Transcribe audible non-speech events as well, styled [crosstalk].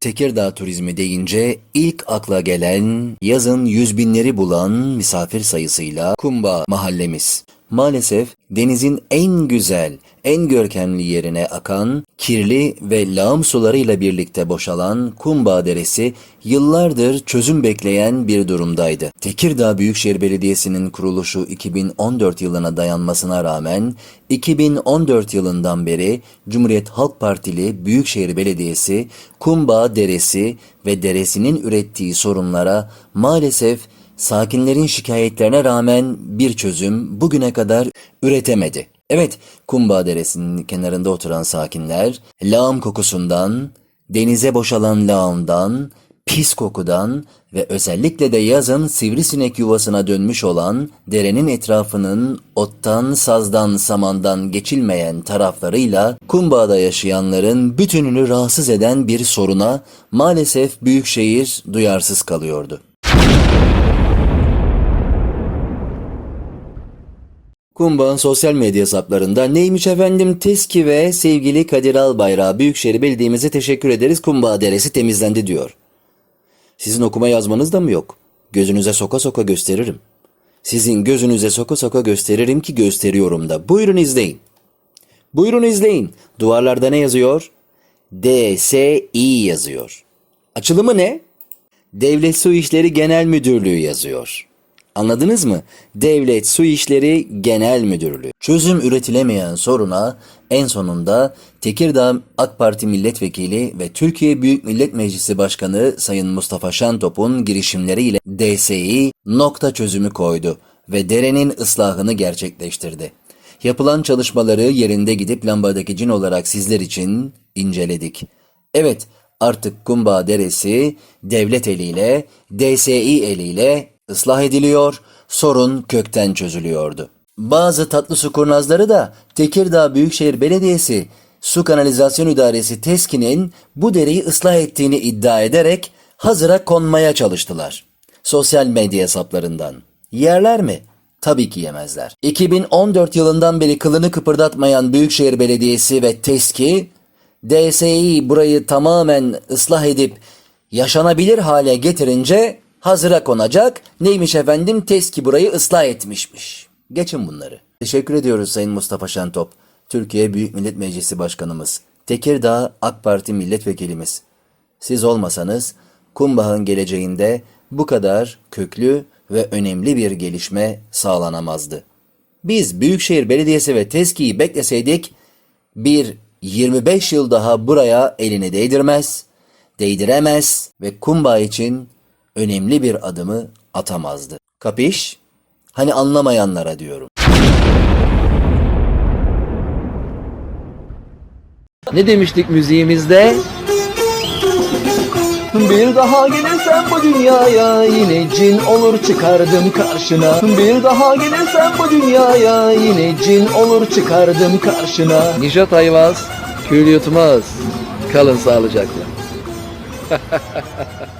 Tekirdağ turizmi deyince ilk akla gelen yazın yüz binleri bulan misafir sayısıyla Kumba mahallemiz. Maalesef denizin en güzel, en görkemli yerine akan, kirli ve lağım sularıyla birlikte boşalan Kumba Deresi yıllardır çözüm bekleyen bir durumdaydı. Tekirdağ Büyükşehir Belediyesi'nin kuruluşu 2014 yılına dayanmasına rağmen 2014 yılından beri Cumhuriyet Halk Partili Büyükşehir Belediyesi Kumba Deresi ve deresinin ürettiği sorunlara maalesef sakinlerin şikayetlerine rağmen bir çözüm bugüne kadar üretemedi. Evet, Kumba Deresi'nin kenarında oturan sakinler lağım kokusundan, denize boşalan lağımdan, pis kokudan ve özellikle de yazın sivrisinek yuvasına dönmüş olan derenin etrafının ottan, sazdan, samandan geçilmeyen taraflarıyla Kumbağa'da yaşayanların bütününü rahatsız eden bir soruna maalesef büyükşehir duyarsız kalıyordu. Kumbağa'nın sosyal medya hesaplarında neymiş efendim Teski ve sevgili Kadir Albayrak Büyükşehir Belediye'mize teşekkür ederiz Kumbağa Deresi temizlendi diyor. Sizin okuma yazmanız da mı yok? Gözünüze soka soka gösteririm. Sizin gözünüze soka soka gösteririm ki gösteriyorum da. Buyurun izleyin. Buyurun izleyin. Duvarlarda ne yazıyor? DSİ yazıyor. Açılımı ne? Devlet Su İşleri Genel Müdürlüğü yazıyor. Anladınız mı? Devlet Su İşleri Genel Müdürlüğü. Çözüm üretilemeyen soruna en sonunda Tekirdağ AK Parti Milletvekili ve Türkiye Büyük Millet Meclisi Başkanı Sayın Mustafa Şentop'un girişimleriyle DSİ nokta çözümü koydu ve derenin ıslahını gerçekleştirdi. Yapılan çalışmaları yerinde gidip lambadaki cin olarak sizler için inceledik. Evet, artık Kumba Deresi devlet eliyle, DSİ eliyle ıslah ediliyor, sorun kökten çözülüyordu. Bazı tatlı su kurnazları da Tekirdağ Büyükşehir Belediyesi Su Kanalizasyon İdaresi TESKİ'nin bu dereyi ıslah ettiğini iddia ederek hazıra konmaya çalıştılar. Sosyal medya hesaplarından. Yerler mi? Tabii ki yemezler. 2014 yılından beri kılını kıpırdatmayan Büyükşehir Belediyesi ve TESKİ, DSİ burayı tamamen ıslah edip yaşanabilir hale getirince hazıra konacak. Neymiş efendim? TESKİ burayı ıslah etmişmiş. Geçin bunları. Teşekkür ediyoruz Sayın Mustafa Şentop. Türkiye Büyük Millet Meclisi Başkanımız. Tekirdağ AK Parti Milletvekilimiz. Siz olmasanız Kumbaha'nın geleceğinde bu kadar köklü ve önemli bir gelişme sağlanamazdı. Biz Büyükşehir Belediyesi ve TESKİ'yi bekleseydik bir 25 yıl daha buraya elini değdirmez, değdiremez ve Kumba için önemli bir adımı atamazdı. Kapiş? Hani anlamayanlara diyorum. Ne demiştik müziğimizde? Bir daha gelirsen bu dünyaya yine cin olur çıkardım karşına. Bir daha gelirsen bu dünyaya yine cin olur çıkardım karşına. Nişat Ayvaz, kül yutmaz. Kalın sağlıcakla. [laughs]